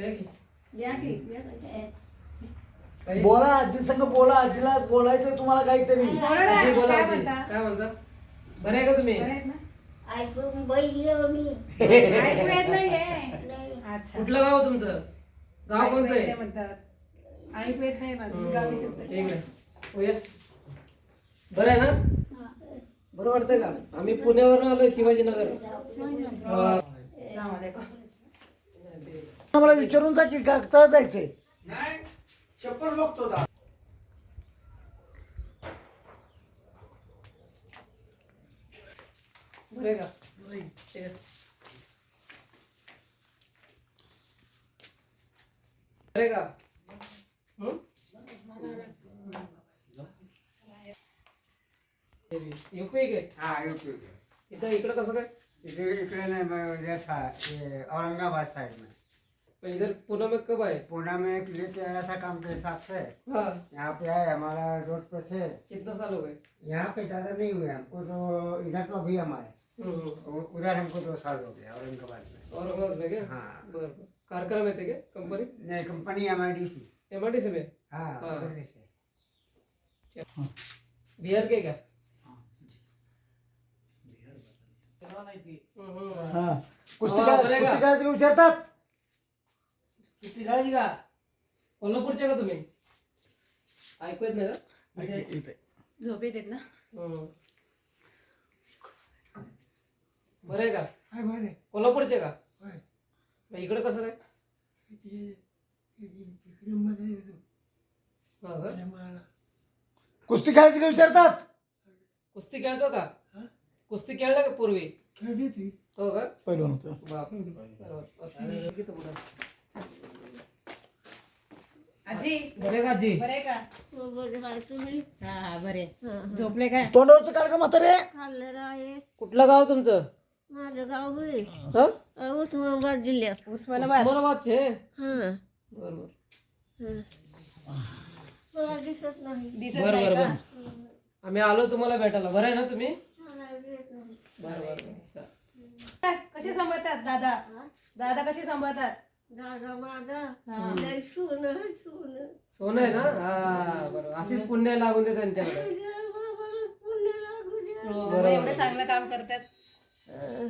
या की. या की ताई, बोला आजी संग बोला आजीला बोलायचंय तुम्हाला काहीतरी. बोला ना, आजी. बोला काय आजी. म्हणता? काय म्हणता? बरं आहे का तुम्ही? बरं आहेत ना? ऐकून बघितलं मी ऐकू येत नाहीये. नाही. अच्छा. कुठलं गाव तुमचं? गाव ऐकू कोणतं येत नाही आहे म्हणतात. ऐकू येत नाही ना तुम्ही गावीच आहेत. हम्म, एक मिनिट. हो या. बरं आहे ना? बरं वाटतंय का? आम्ही पुण्यावरून आलोय शिवाजीनगर. हा. मला विचारून जा की का जायचंय. नाही चप्पल बघतो दा बरं का. बरं का हं? UP काय? हा इथं इकडं कसं काय? इथे इकडे नाही मग औरंगाबाद साइड में पण इधर पुणे में कब आए? पुणे में एक लेके आया था काम के हिसाब से। हाँ। यहाँ पे आए हमारा रोड पे थे। कितना साल हो गए? यहाँ पे ज़्यादा नहीं हुए हमको तो इधर तो अभी हम आए। हम्म, हम्म। उधर हमको दो साल हो गया औरंगाबाद में। औरंगाबाद में क्या? हाँ। कारखाना में थे क्या कंपनी? नहीं company M I D C M I D C में? हाँ हाँ। बिहार के क्या? हम्म, हम्म. हा। कुस्ती हा, काय बरं आहे का? कुस्ती करायचं का विचारतात किती काळजी का कोल्हापूरचे का तुम्ही? ऐकू येत नाही का. झोप येत ना? हम्म. बरं आहे का? हाय बरे कोल्हापूरचे का? होय. मग इकडं कसं काय? इकडे मध्ये हो का? कुस्ती खेळायची का विचारतात? कुस्ती खेळतो का? कुस्ती खेळला का पूर्वी? खेळली ती हो का? पहिलवान होतो. बाप बरोबर. असं? आजी बरं आहे का आजी बरे का? बरं. काय तुम्ही? हा बरे. झोपले काय? तोंडावरचं काढ का म्हातारे? खाल्लेलं आहे. कुठलं गाव तुमचं? माझं गाव होईल हा? उस्मानाबाद जिल्ह्यात. उस्मानाबाद. उस्मानाबादचे? हं. बरोबर. हं. मला दिसत नाही. दिसत बरं नाही बरं का? बरं. आम्ही आलो तुम्हाला भेटायला. बरं आहे ना तुम्ही. बरं बरं. कसे सांभाळतात दादा? दादा कसे सांभाळतात? सून सून. सोनं आहे ना? हा बरोबर. अशीच पुण्य लागून दे त्यांच्याकडे. हो, एवढं चांगलं काम करतात. हं.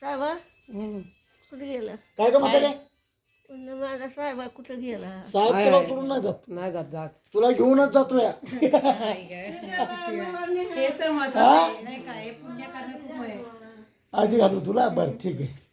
साहेबा कुठे गेला? काय का म्हातारे? पुन्हा माझा साहेबा कुठे गेला? साहेब आहे, तुला आहे. सोडून नाही जात. नाही जात जात. तुला घेऊनच जातो या. हेच तर महत्वाचं आहे. नाही का हे पुण्य करणं खूप आहे. आधी घालू तुला? बरं ठीक आहे.